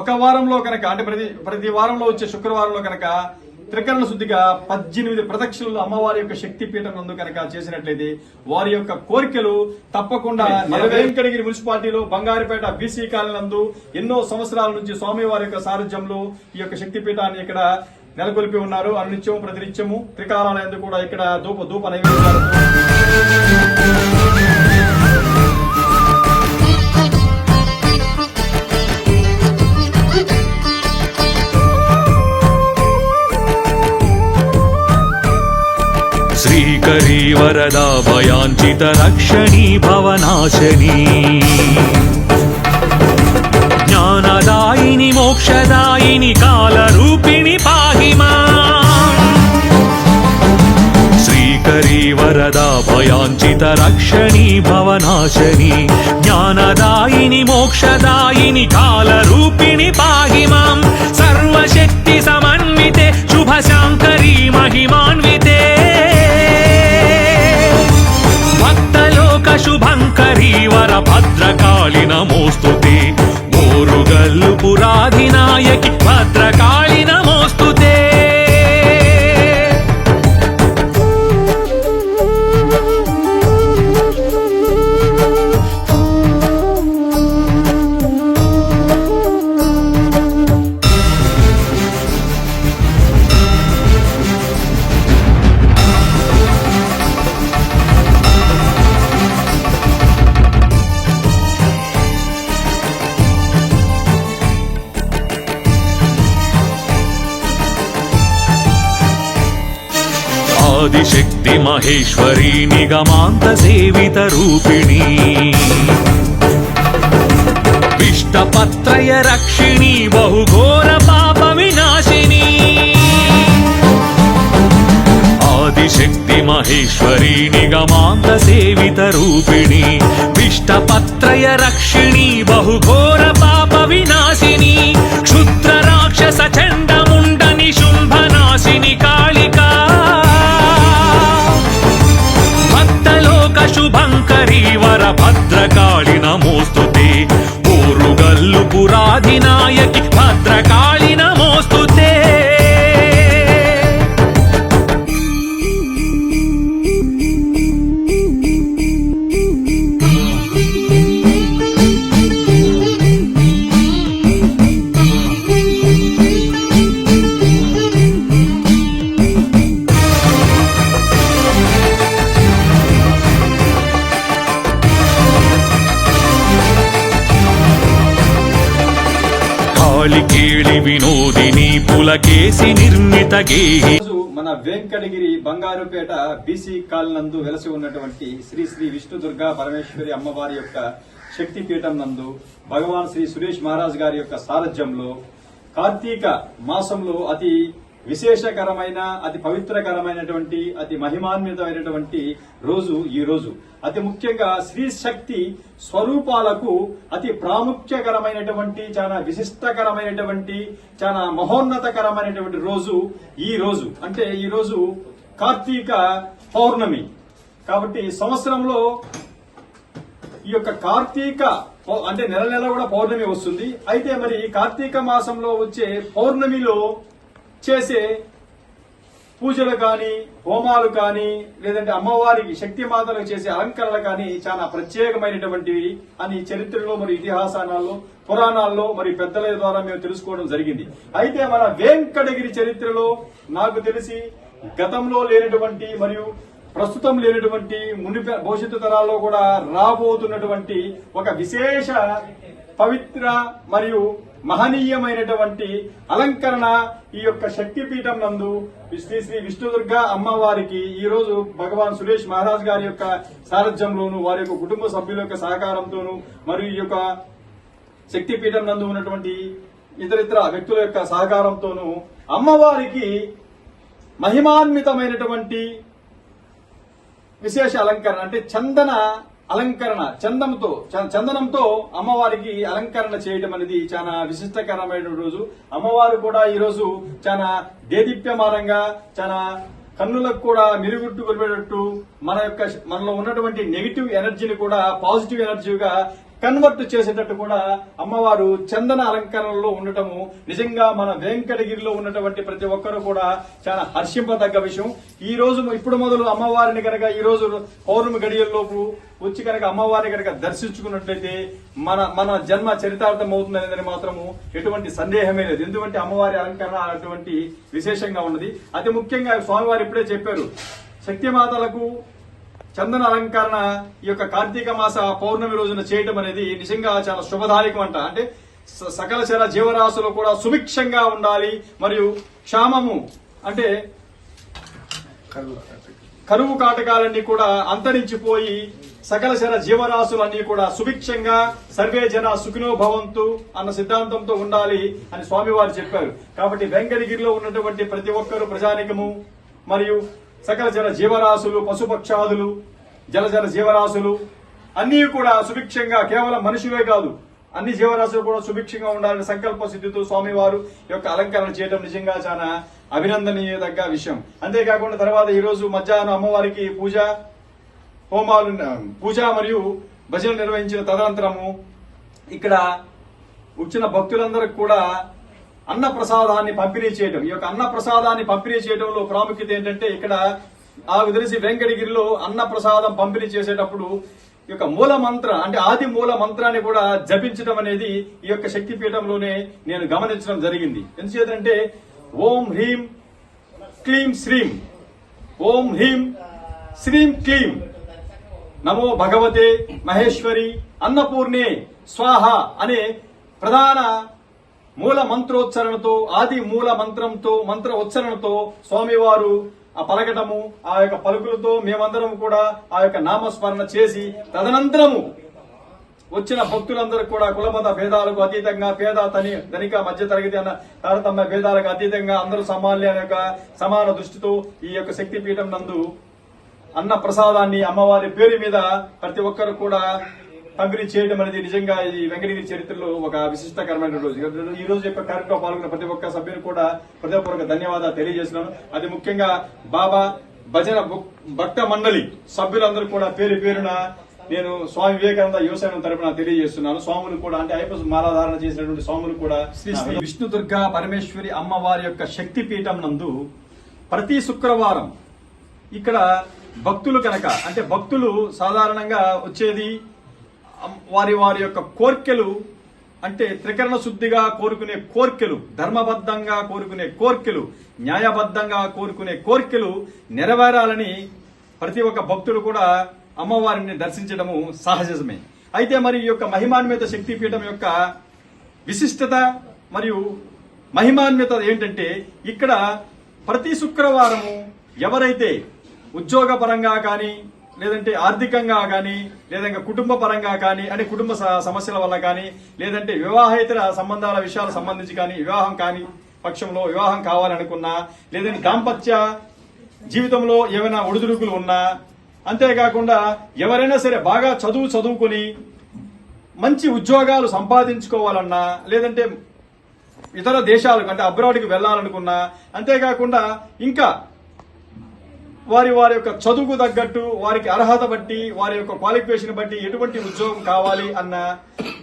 ఒక వారంలో కనుక అంటే ప్రతి ప్రతి వారంలో వచ్చే శుక్రవారంలో కనుక త్రికరణ శుద్ధిగా పద్దెనిమిది ప్రదక్షిణలు అమ్మవారి యొక్క శక్తి పీఠం నందు కనుక చేసినట్లయితే వారి యొక్క కోరికలు తప్పకుండా వెంకటగిరి మున్సిపాలిటీలో బంగారుపేట బీసీ కాలనీ నందు ఎన్నో సంవత్సరాల నుంచి స్వామివారి యొక్క సారథ్యంలో ఈ యొక్క శక్తి పీఠాన్ని ఇక్కడ నెలకొల్పి ఉన్నారు. అనునిత్యము ప్రతినిత్యము త్రికాలాలందు కూడా ఇక్కడ ధూప ధూప నైవేద్యాలు. वरदा भयाञ्चित रक्षणी भवनाशनी ज्ञानदायिनि मोक्षदायिनि कालरूपिणि पाहि माम् श्रीकरी वरदा भयाञ्चित रक्षणी भवनाशनी ज्ञानदायिनि मोक्षदायिनि ఆదిశక్తి మహేశ్వరి నిగమాంత సేవిత రూపిణి. విష్టపత్రయ రక్షిణి బహుఘోర పాప వినాశిని. ఆదిశక్తి మహేశ్వరి నిగమాంత సేవిత రూపిణి. విష్టపత్రయ రక్షిణి బహుఘోర ఆడిన నమోస్తుతే కాళికేళి వినోదిని పులకేసి నిర్మిత గేహి. మన వెంకటగిరి బంగారుపేట బీసీ కాల్ నందు వెలసి ఉన్నటువంటి శ్రీ శ్రీ విష్ణు దుర్గా పరమేశ్వరి అమ్మవారి యొక్క శక్తి పీఠం నందు భగవాన్ శ్రీ సురేష్ మహారాజ్ గారి యొక్క సారథ్యంలో కార్తీక మాసంలో అతి విశేషకరమైన అతి పవిత్రకరమైనటువంటి అతి మహిమాన్వితమైనటువంటి రోజు ఈ రోజు. అతి ముఖ్యంగా స్త్రీ శక్తి స్వరూపాలకు అతి ప్రాముఖ్యకరమైనటువంటి చాలా విశిష్టకరమైనటువంటి చాలా మహోన్నతకరమైనటువంటి రోజు ఈ రోజు. అంటే ఈ రోజు కార్తీక పౌర్ణమి. కాబట్టి సంవత్సరంలో ఈ యొక్క కార్తీక పౌ- అంటే నెల నెల కూడా పౌర్ణమి వస్తుంది. అయితే మరి కార్తీక మాసంలో వచ్చే పౌర్ణమిలో చేసే పూజలు కానీ హోమాలు కానీ లేదంటే అమ్మవారికి శక్తి మాతలు చేసే అలంకరణలు కానీ చాలా ప్రత్యేకమైనటువంటివి. అని చరిత్రలో మరి ఇతిహాసాలలో పురాణాల్లో మరి పెద్దల ద్వారా మేము తెలుసుకోవడం జరిగింది. అయితే మన వెంకటగిరి చరిత్రలో నాకు తెలిసి గతంలో లేనటువంటి మరియు ప్రస్తుతం లేనటువంటి మునిప భవిష్యత్తు తరాల్లో కూడా రాబోతున్నటువంటి ఒక విశేష పవిత్ర మరియు మహనీయమైనటువంటి అలంకరణ ఈ యొక్క శక్తిపీఠం నందు శ్రీ శ్రీ విష్ణుదుర్గ అమ్మవారికి ఈ రోజు భగవాన్ సురేష్ మహారాజ్ గారి యొక్క సారథ్యంలోను వారి యొక్క కుటుంబ సభ్యుల యొక్క సహకారంతోను మరియు ఈ యొక్క శక్తిపీఠం నందు ఉన్నటువంటి ఇతరితర వ్యక్తుల యొక్క సహకారంతోను అమ్మవారికి మహిమాన్వితమైనటువంటి విశేష అలంకరణ అంటే చందన అలంకరణ చందంతో చందనంతో అమ్మవారికి అలంకరణ చేయడం అనేది చాలా విశిష్టకరమైన రోజు. అమ్మవారు కూడా ఈ రోజు చాలా దేదీప్యమానంగా చాలా కన్నులకు కూడా మెరుగుట్టు కొలిపేటట్టు మన యొక్క మనలో ఉన్నటువంటి నెగిటివ్ ఎనర్జీని కూడా పాజిటివ్ ఎనర్జీగా కన్వర్ట్ చేసేటట్టు కూడా అమ్మవారు చందన అలంకరణలో ఉండటము నిజంగా మన వెంకటగిరిలో ఉన్నటువంటి ప్రతి ఒక్కరూ కూడా చాలా హర్షింపదగ్గ విషయం. ఈ రోజు ఇప్పుడు మొదలు అమ్మవారిని కనుక ఈ రోజు పౌర్ణమి గడియల్లోపు వచ్చి కనుక అమ్మవారిని కనుక దర్శించుకున్నట్లయితే మన మన జన్మ చరితార్థం అవుతుంది అనేది మాత్రము ఎటువంటి సందేహమే లేదు. ఎందుకంటే అమ్మవారి అలంకరణ అటువంటి విశేషంగా ఉన్నది. అతి ముఖ్యంగా స్వామివారు ఇప్పుడే చెప్పారు శక్తిమాతలకు చందన అలంకరణ ఈ యొక్క కార్తీక మాస పౌర్ణమి రోజున చేయటం అనేది నిజంగా చాలా శుభదాయకం అంట. అంటే స- సకల చర జీవరాశులు కూడా సుభిక్షంగా ఉండాలి మరియు క్షామము అంటే కరువు కాటకాలన్నీ కూడా అంతరించిపోయి సకల శర జీవరాశులన్నీ కూడా సుభిక్షంగా సర్వే జన సుఖినో భవంతు అన్న సిద్ధాంతంతో ఉండాలి అని స్వామివారు చెప్పారు. కాబట్టి వెంకటగిరిలో ఉన్నటువంటి ప్రతి ఒక్కరు ప్రజానికము మరియు సకల జల జీవరాశులు పశుపక్షాదులు జలజల జీవరాశులు అన్నీ కూడా సుభిక్షంగా కేవలం మనుషులే కాదు అన్ని జీవరాశులు కూడా సుభిక్షంగా ఉండాలని సంకల్ప సిద్ధితో స్వామివారు యొక్క అలంకరణ చేయడం నిజంగా చాలా అభినందనీయదగ్గ విషయం. అంతేకాకుండా తర్వాత ఈరోజు మధ్యాహ్నం అమ్మవారికి పూజ హోమాలు పూజ మరియు భజనలు నిర్వహించిన తదనంతరము ఇక్కడ వచ్చిన భక్తులందరికి కూడా అన్న ప్రసాదాన్ని పంపిణీ చేయడం ఈ యొక్క అన్న ప్రసాదాన్ని పంపిణీ చేయడంలో ప్రాముఖ్యత ఏంటంటే ఇక్కడ ఆ తెలిసి వెంకటగిరిలో అన్న ప్రసాదం పంపిణీ చేసేటప్పుడు ఈ యొక్క మూల మంత్ర అంటే ఆది మూల మంత్రాన్ని కూడా జపించడం అనేది ఈ యొక్క శక్తిపీఠంలోనే నేను గమనించడం జరిగింది. ఎందుచేతంటే ఓం హ్రీం క్లీం శ్రీం. ఓం హ్రీం శ్రీం క్లీం. నమో భగవతే మహేశ్వరి అన్నపూర్ణే స్వాహ అనే ప్రధాన మూల మంత్రోచ్చరణతో ఆది మూల మంత్రంతో మంత్ర ఉచ్చరణతో స్వామివారు ఆ పలకటము ఆ యొక్క పలుకులతో మేమందరం కూడా ఆ యొక్క నామస్మరణ చేసి తదనంతరము వచ్చిన భక్తులందరూ కూడా కులమత భేదాలకు అతీతంగా పేద తని ధనిక మధ్య తరగతి అన్న తారతమ్య భేదాలకు అతీతంగా అందరూ సమాన్య యొక్క సమాన దృష్టితో ఈ యొక్క శక్తి పీఠం నందు అన్న ప్రసాదాన్ని అమ్మవారి పేరు మీద ప్రతి ఒక్కరు కూడా పంపిణీ చేయడం అనేది నిజంగా ఈ వెంకటగిరి చరిత్రలో ఒక విశిష్టకరమైన రోజు. ఈ రోజు యొక్క కార్యక్రమం పాల్గొన్న ప్రతి ఒక్క సభ్యుని కూడా హృదయపూర్వక ధన్యవాదాలు తెలియజేస్తున్నాను. అది ముఖ్యంగా బాబా భజన భక్- భక్త మండలి సభ్యులందరూ కూడా పేరు పేరున నేను స్వామి వివేకానంద యువసేన తరపున తెలియజేస్తున్నాను. స్వాములు కూడా అంటే ఐపస్ మాలాధారణ చేసినటువంటి స్వాములు కూడా శ్రీ శ్రీ విష్ణు దుర్గా పరమేశ్వరి అమ్మవారి యొక్క శక్తి పీఠం నందు ప్రతి శుక్రవారం ఇక్కడ భక్తులు కనుక అంటే భక్తులు సాధారణంగా వచ్చేది వారి వారి యొక్క కోర్కెలు అంటే త్రికరణ శుద్ధిగా కోరుకునే కోర్కెలు ధర్మబద్ధంగా కోరుకునే కోర్కెలు న్యాయబద్ధంగా కోరుకునే కోర్కెలు నెరవేరాలని ప్రతి ఒక్క భక్తులు కూడా అమ్మవారిని దర్శించడము సహజమే. అయితే మరి ఈ యొక్క మహిమాన్విత శక్తిపీఠం యొక్క విశిష్టత మరియు మహిమాన్విత ఏంటంటే ఇక్కడ ప్రతి శుక్రవారము ఎవరైతే ఉద్యోగపరంగా కానీ లేదంటే ఆర్థికంగా కానీ లేదంటే కుటుంబ పరంగా కానీ అంటే కుటుంబ స- సమస్యల వల్ల కానీ లేదంటే వివాహేతర సంబంధాల విషయాలు సంబంధించి కానీ వివాహం కాని పక్షంలో వివాహం కావాలనుకున్నా లేదంటే దాంపత్య జీవితంలో ఏమైనా ఒడిదుడుకులు ఉన్నా అంతేకాకుండా ఎవరైనా సరే బాగా చదువు చదువుకొని మంచి ఉద్యోగాలు సంపాదించుకోవాలన్నా లేదంటే ఇతర దేశాలకు అంటే అబ్రాడ్కి వెళ్ళాలనుకున్నా అంతేకాకుండా ఇంకా వారి వారి యొక్క చదువుకు తగ్గట్టు వారికి అర్హత బట్టి వారి యొక్క క్వాలిఫికేషన్ బట్టి ఎటువంటి ఉద్యోగం కావాలి అన్న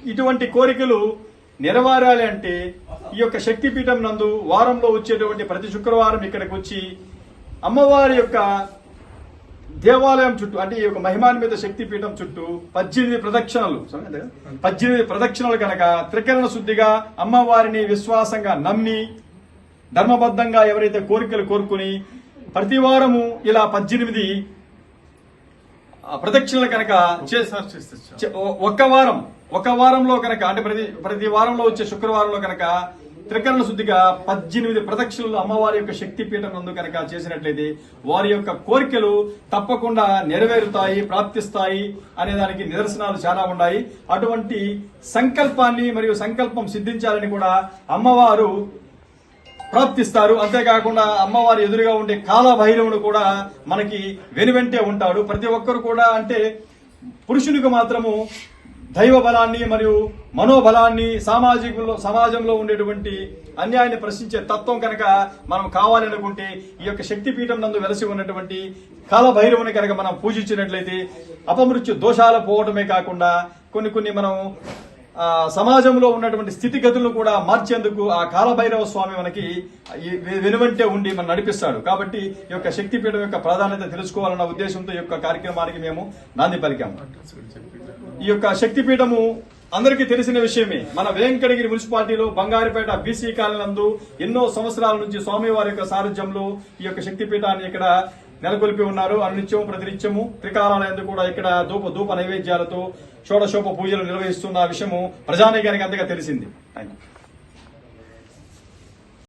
ఇటువంటి కోరికలు నెరవేరాలి అంటే ఈ యొక్క శక్తిపీఠం నందు వారంలో వచ్చేటువంటి ప్రతి శుక్రవారం ఇక్కడికి వచ్చి అమ్మవారి యొక్క దేవాలయం చుట్టూ అంటే ఈ యొక్క మహిమాన్విత శక్తి పీఠం చుట్టూ పద్దెనిమిది ప్రదక్షిణలు పద్దెనిమిది ప్రదక్షిణలు కనుక త్రికరణ శుద్ధిగా అమ్మవారిని విశ్వాసంగా నమ్మి ధర్మబద్ధంగా ఎవరైతే కోరికలు కోరుకుని ప్రతి వారము ఇలా పద్దెనిమిది ప్రదక్షిణలు కనుక ఒక్క వారం ఒక వారంలో కనుక అంటే ప్రతి ప్రతి వారంలో వచ్చే శుక్రవారంలో కనుక త్రికరణ శుద్ధిగా పద్దెనిమిది ప్రదక్షిణలు అమ్మవారి యొక్క శక్తి పీఠం కనుక చేసినట్లయితే వారి యొక్క కోరికలు తప్పకుండా నెరవేరుతాయి ప్రాప్తిస్తాయి అనే దానికి నిదర్శనాలు చాలా ఉన్నాయి. అటువంటి సంకల్పాన్ని మరియు సంకల్పం సిద్ధించాలని కూడా అమ్మవారు ప్రాప్తిస్తారు. అంతేకాకుండా అమ్మవారి ఎదురుగా ఉండే కాల భైరవుడు కూడా మనకి వెనువెంటే ఉంటాడు. ప్రతి ఒక్కరు కూడా అంటే పురుషునికి మాత్రము దైవ బలాన్ని మరియు మనోబలాన్ని సామాజికంలో సమాజంలో ఉండేటువంటి అన్యాయాన్ని ప్రశ్నించే తత్వం కనుక మనం కావాలనుకుంటే ఈ యొక్క శక్తిపీఠం నందు వెలసి ఉన్నటువంటి కాలభైరవుని కనుక మనం పూజించినట్లయితే అపమృత్యు దోషాలు పోవటమే కాకుండా కొన్ని కొన్ని మనం సమాజంలో ఉన్నటువంటి స్థితిగతులను కూడా మార్చేందుకు ఆ కాలభైరవ స్వామి మనకి వెనువంటే ఉండి మనం నడిపిస్తాడు. కాబట్టి ఈ యొక్క శక్తిపీఠం యొక్క ప్రాధాన్యత తెలుసుకోవాలన్న ఉద్దేశంతో ఈ యొక్క కార్యక్రమానికి మేము నాంది పలికాము ఈ యొక్క శక్తిపీఠము అందరికీ తెలిసిన విషయమే. మన వెంకటగిరి మున్సిపాలిటీలో బంగారుపేట బీసీ కాలనందు ఎన్నో సంవత్సరాల నుంచి స్వామివారి యొక్క సారథ్యంలో ఈ యొక్క శక్తిపీఠాన్ని ఇక్కడ నెలకొల్పి ఉన్నారు. అనునిత్యము ప్రతినిత్యము త్రికాలాలందు కూడా ఇక్కడ ధూప ధూప నైవేద్యాలతో షోడశోప పూజలు నిర్వహిస్తున్న విషయము ప్రజానీకానికి అంతగా తెలిసింది. Thank you